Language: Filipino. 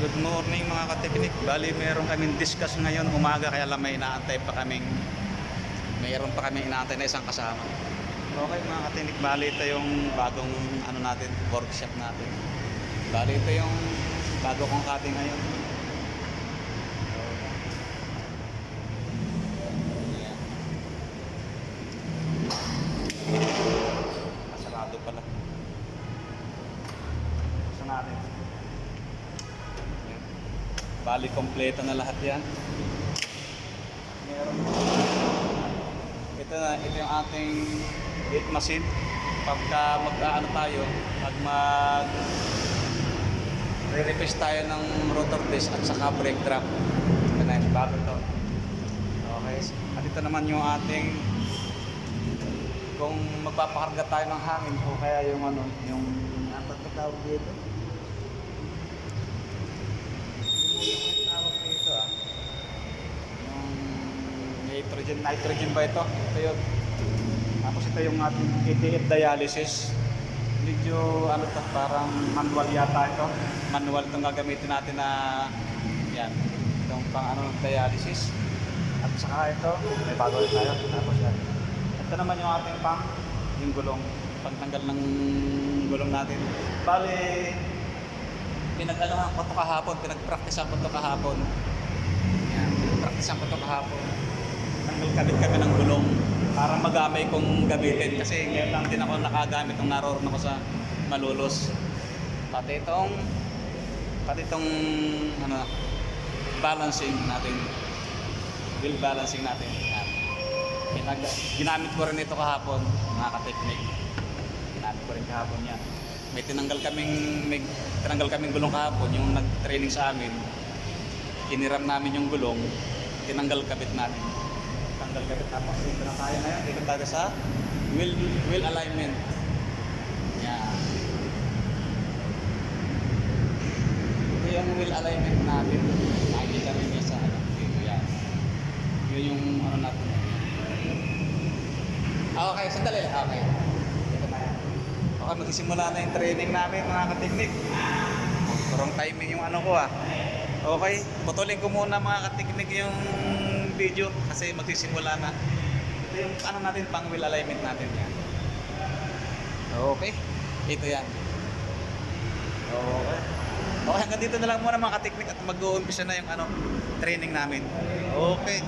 Good morning mga kateknik. Bali, meron kaming discuss ngayon umaga kaya lang may inaantay pa kaming mayroon pa kami inaantay na isang kasama. Okay mga kateknik, bali ito yung bagong ano natin, workshop natin. Bali ito yung bago kong cutting ngayon. Masarado pala. Gusto natin. Bali, kompleto na lahat yan. Meron. Ito na, ito yung ating gate machine. Pagka mag-ano tayo, pag mag re-replace tayo ng rotor disc at saka brake drum. Ito na yun, bago to. Okay. At ito naman yung ating kung magpapakarga tayo ng hangin o kaya yung ano, yung ba tawag dito? Yung tawag dito ah. Yung nitrogen, nitrogen ba ito? Ito yun. Tapos ito yung ating ATF dialysis. Medyo ano to, parang manual yata ito. Manual itong gagamitin natin na yan. Itong pang ano, dialysis. At saka ito, may bago rin tayo. Tapos yan. Ito naman yung ating pang, yung gulong. Pagtanggal ng gulong natin. Bali, pinag-anuhan ko ito kahapon, pinag-practicean ko ito kahapon. Yan, practicean ko ito kahapon. Tanggal-kabit kami ng gulong para magamay kong gamitin. Kasi ngayon lang din ako nakagamit nung naroon ako sa Malulos. Pati itong, pati itong, ano, balancing natin. Wheel balancing natin. Pinag, ginamit ko rin ito kahapon, mga ka-technique. Ginamit ko rin kahapon yan. May tinanggal kaming, may tinanggal kaming gulong kahapon, yung nag-training sa amin. Iniram namin yung gulong, tinanggal kabit natin. Tanggal kabit tapos dito na tayo ngayon. Dito tayo sa wheel, wheel alignment. Yan. Ito yung wheel alignment natin. Nakikita rin niya sa ano, dito yan. Yun yung ano natin. Ah, okay, sandali. Okay. Dito na yan. Okay, magsisimula na yung training namin mga kateknik. Wrong timing yung ano ko ah. Okay, putulin ko muna mga kateknik yung video kasi magsisimula na. Ito yung ano natin, pang wheel alignment natin yan. Okay, ito yan. Okay. Okay, hanggang dito na lang muna mga kateknik at mag-uumpisa na yung ano, training namin. Okay.